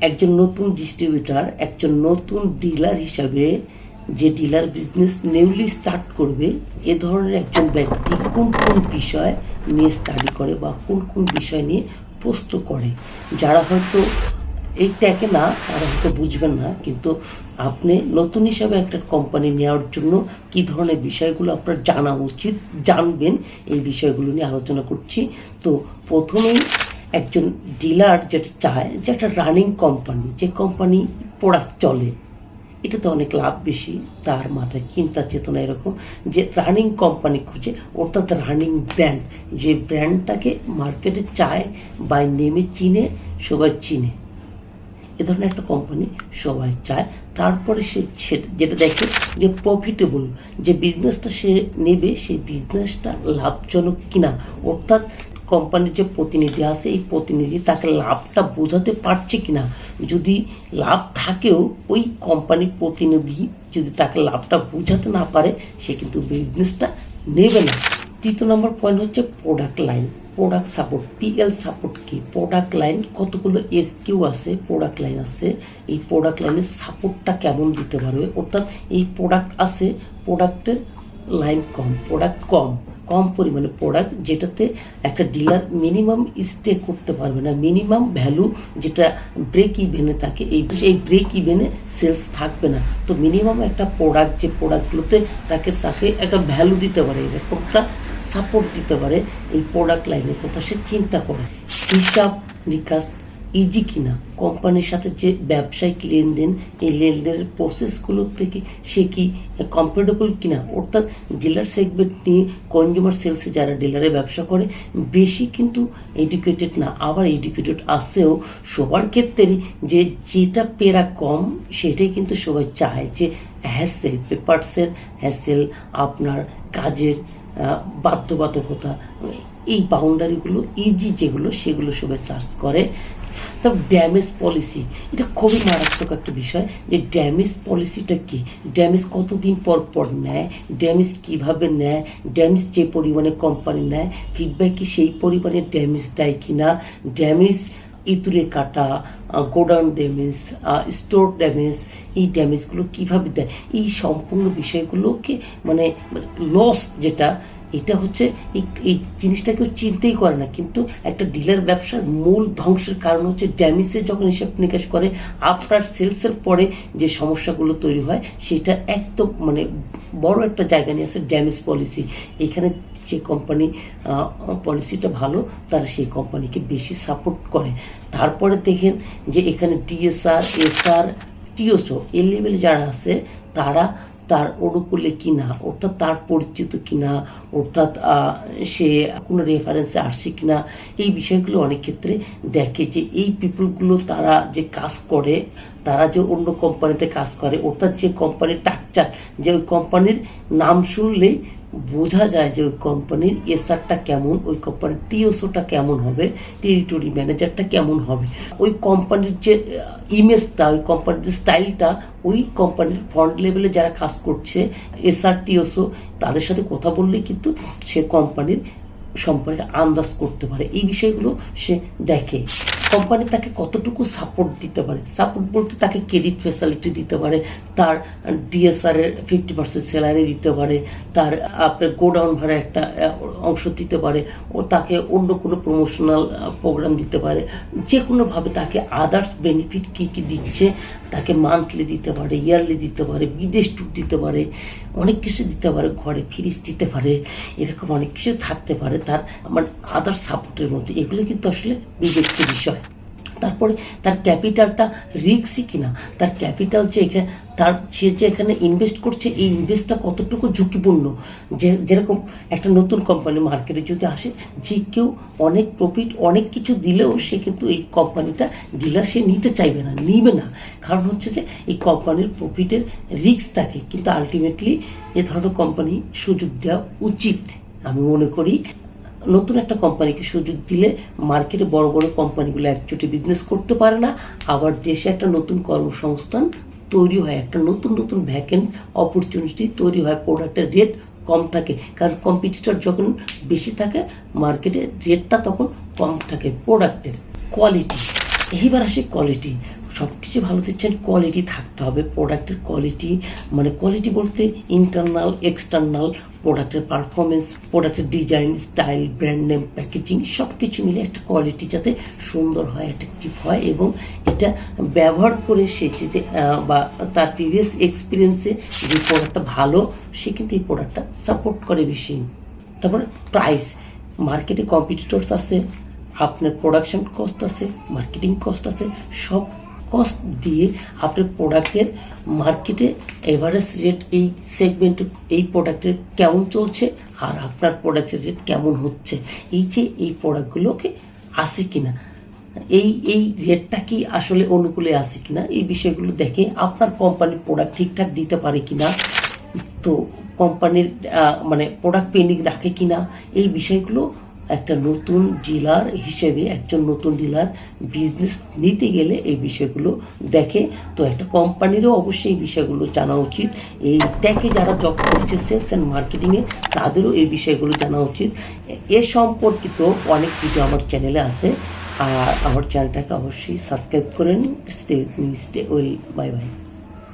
একজন নতুন ডিস্ট্রিবিউটার একজন নতুন ডিলার হিসাবে যে ডিলার বিজনেস নিউলি স্টার্ট করবে, এ ধরনের একজন ব্যক্তি কোন কোন বিষয় নিয়ে স্টাডি করে বা কোন কোন বিষয় নিয়ে প্রশ্ন করে। যারা হয়তো এই ট্যাকে না, তারা হয়তো বুঝবেন না, কিন্তু আপনি নতুন হিসাবে একটা কোম্পানি নেওয়ার জন্য কি ধরনের বিষয়গুলো আপনার জানা উচিত, জানবেন, এই বিষয়গুলো নিয়ে আলোচনা করছি। তো প্রথমেই একজন ডিলার যেটা চায়, যে একটা রানিং কোম্পানি, যে কোম্পানি প্রোডাক্ট চলে। এটাতে অনেক লাভ বেশি, তার মাথায় চিন্তা চেতনা এরকম যে রানিং কোম্পানি খুঁজে অর্থাৎ রানিং ব্র্যান্ড। যে ব্র্যান্ডটাকে মার্কেটে চায় বা নেমে চিনে, সবাই চিনে। এ ধরনের একটা কোম্পানি সবাই চায়। তারপরে সে সে- যেটা দেখে যে প্রফিটেবল যে বিজনেসটা সে নেবে সেই বিজনেসটা লাভজনক কিনা, অর্থাৎ কোম্পানির যে প্রতিনিধি আছে, এই প্রতিনিধি তাকে লাভটা বোঝাতে পারছে কিনা? যদি লাভ থাকেও, ওই কোম্পানির প্রতিনিধি যদি তাকে লাভটা বোঝাতে না পারে, সে কিন্তু বিজনেসটা নেবে না। তৃতীয় নম্বর পয়েন্ট হচ্ছে product line product support PL support কি? প্রোডাক্ট লাইন কতগুলো এস কিউ আছে প্রোডাক্ট লাইন আছে, এই প্রোডাক্ট লাইনের সাপোর্টটা কেমন দিতে পারবে? অর্থাৎ এই প্রোডাক্ট আছে প্রোডাক্টের লাইন কম প্রোডাক্ট কম। কম পরিমাণে প্রোডাক্ট যেটাতে একটা ডিলার মিনিমাম স্টে করতে পারবে না মিনিমাম ভ্যালু যেটা ব্রেক ইভেনে থাকে, এই এই ব্রেক ইভেনে সেলস থাকবে না। তো মিনিমাম একটা প্রোডাক্ট যে প্রোডাক্টগুলোতে তাকে তাকে একটা ভ্যালু দিতে পারে, এই কোনটা সাপোর্ট দিতে পারে, এই প্রোডাক্ট লাইনের কথা সে চিন্তা করে। হিসাব নিকাশ ইজি কিনা? কোম্পানির সাথে যে ব্যবসায়িক লেনদেন এই লেনদেনের প্রসেসগুলো থেকে সে কি কমফোর্টেবল কিনা? অর্থাৎ ডিলার সেগমেন্ট নিয়ে কনজিউমার সেলসে যারা ডিলারে ব্যবসা করে, বেশি কিন্তু এডুকেটেড না। আবার এডুকেটেড আসেও সবার ক্ষেত্রেই যে যেটা পেরা কম, সেটাই কিন্তু সবাই চায় যে হ্যাসেল পেপারসের হ্যাসেল আপনার কাজের বাধ্যবাধকতা। এই বাউন্ডারিগুলো ইজি যেগুলো, সেগুলো সবাই সার্চ করে। তবে ড্যামেজ পলিসি এটা খুবই মারাত্মক একটা বিষয় যে ড্যামেজ পলিসিটা কি? ড্যামেজ কতদিন পর পর নেয়? ড্যামেজ কীভাবে নেয়? ড্যামেজ যে পরিমাণে কোম্পানি নেয়? ফিডব্যাক কি সেই পরিমাণে ড্যামেজ দেয় কিনা? ড্যামেজ ইঁতুরে কাটা গোডাউন ড্যামেজ স্টোর ড্যামেজ এই ড্যামেজগুলো কীভাবে দেয়? এই সম্পূর্ণ বিষয়গুলোকে মানে লস যেটা এটা হচ্ছে এই এই জিনিসটা কেউ চিন্তাই করে না। কিন্তু একটা ডিলার ব্যবসার মূল ধ্বংসের কারণ হচ্ছে ড্যামেজে যখন হিসাব নিকাশ করে আফটার সেলসের পরে যে সমস্যাগুলো তৈরি হয়, সেটা একদম মানে বড় একটা জায়গা নিয়ে আছে ড্যামেজ পলিসি এখানে যে কোম্পানি পলিসিটা ভালো, তারা সেই কোম্পানিকে বেশি সাপোর্ট করে। তারপরে দেখেন যে এখানে ডিএসআর এসআর টিওসো এই লেভেলে যারা আছে, তারা তার অনুকূলে কিনা, অর্থাৎ তার পরিচিত কিনা, অর্থাৎ সে কোনো রেফারেন্সে আসছে কিনা, এই বিষয়গুলো অনেক ক্ষেত্রে দেখে যে এই পিপুলগুলো তারা যে কাজ করে, তারা যে অন্য কোম্পানিতে কাজ করে, অর্থাৎ যে কোম্পানির টাকচার যে ওই কোম্পানির নাম শুনলেই বোঝা যায় যে ওই কোম্পানির এসআরটা কেমন, ওই কোম্পানির টিওসোটা কেমন হবে টেরিটরি ম্যানেজারটা কেমন হবে। ওই কোম্পানির যে ইমেজটা ওই কোম্পানির যে স্টাইলটা ওই কোম্পানির ফ্রন্ট লেভেলে যারা কাজ করছে এসআর টিওসো তাদের সাথে কথা বললেই কিন্তু সে কোম্পানির সম্পর্কে আন্দাজ করতে পারে। এই বিষয়গুলো সে দেখে। কোম্পানি তাকে কতটুকু সাপোর্ট দিতে পারে? সাপোর্ট বলতে তাকে ক্রেডিট ফেসিলিটি দিতে পারে, তার ডিএসআর এর ফিফটি পার্সেন্ট স্যালারি দিতে পারে, তার আপনার গোডাউন ভাড়া একটা অংশ দিতে পারে, ও তাকে অন্য কোনো প্রমোশনাল প্রোগ্রাম দিতে পারে। যে কোনোভাবে তাকে আদার্স বেনিফিট কী কী দিচ্ছে, তাকে মান্থলি দিতে পারে ইয়ারলি দিতে পারে, বিদেশ ট্যুর দিতে পারে। অনেক কিছু দিতে পারে, ঘরে ফ্রিজ দিতে পারে, এরকম অনেক কিছু থাকতে পারে, তার আমার আদার সাপোর্টের মধ্যে। এগুলো কিন্তু আসলে বিবেক্ত বিষয়। তারপরে তার ক্যাপিটালটা রিক্সি কিনা, তার ক্যাপিটাল যে এখানে তার, সে যে এখানে ইনভেস্ট করছে, এই ইনভেস্টটা কতটুকু ঝুঁকিপূর্ণ? যে, যেরকম একটা নতুন কোম্পানি মার্কেটে যদি আসে, যে কেউ অনেক প্রফিট অনেক কিছু দিলেও সে কিন্তু এই কোম্পানিটা ডিলার সে নিতে চাইবে না, নিবে না। কারণ হচ্ছে যে, এই কোম্পানির প্রফিটের রিস্ক থাকে। কিন্তু আলটিমেটলি এ ধরনের কোম্পানি সুযোগ দেওয়া উচিত, আমি মনে করি। নতুন একটা কোম্পানিকে সুযোগ দিলে মার্কেটে বড় বড় কোম্পানিগুলো একচোটে বিজনেস করতে পারে না, আবার দেশে একটা নতুন কর্মসংস্থান তৈরি হয়, একটা নতুন নতুন ভ্যাকেন্ট অপরচুনিটি তৈরি হয় প্রোডাক্টের রেট কম থাকে। কারণ কম্পিটিটর যখন বেশি থাকে মার্কেটে রেটটা তখন কম থাকে প্রোডাক্টের কোয়ালিটি এইবার আসে কোয়ালিটি সব কিছু ভালো দিচ্ছেন কোয়ালিটি থাকতে হবে। প্রোডাক্টের কোয়ালিটি মানে কোয়ালিটি বলতে ইন্টারনাল এক্সটার্নাল প্রোডাক্টের পারফরমেন্স প্রোডাক্টের design style brand name packaging সব কিছু মিলে একটা কোয়ালিটি যাতে সুন্দর হয় অ্যাট্রাকটিভ হয় এবং এটা ব্যবহার করে সে যে বা তার প্রিভিয়াস এক্সপিরিয়েন্সে যে প্রোডাক্টটা ভালো, সে কিন্তু এই প্রোডাক্টটা সাপোর্ট করে বেশি। তারপরে প্রাইস মার্কেটে কম্পিটিটরস আছে, আপনার প্রোডাকশন কস্ট আছে মার্কেটিং কস্ট আছে, সব কস্ট দিয়ে আপনার প্রোডাক্টের মার্কেটে এভারেজ রেট এই সেগমেন্টে এই প্রোডাক্টের কেমন চলছে আর আপনার প্রোডাক্টের রেট কেমন হচ্ছে? এই যে এই প্রোডাক্টগুলোকে আসে কিনা? এই এই রেটটা কি আসলে অনুকূলে আছে কিনা? এই বিষয়গুলো দেখে আপনার কোম্পানির প্রোডাক্ট ঠিকঠাক দিতে পারে কিনা? তো কোম্পানির মানে প্রোডাক্ট পেন্ডিং রাখে কিনা? এই বিষয়গুলো একটা নতুন ডিলার হিসেবে, একজন নতুন ডিলার বিজনেস নিতে গেলে এই বিষয়গুলো দেখে। তো একটা কোম্পানিরও অবশ্যই এই বিষয়গুলো জানা উচিত। এই ট্যাকে যারা জব করছে সেলস অ্যান্ড মার্কেটিংয়ে তাদেরও এই বিষয়গুলো জানা উচিত। এ সম্পর্কিত অনেক ভিডিও আমার চ্যানেলে আছে। আর আমার চ্যানেলটাকে অবশ্যই সাবস্ক্রাইব করেন। Stay stay well bye bye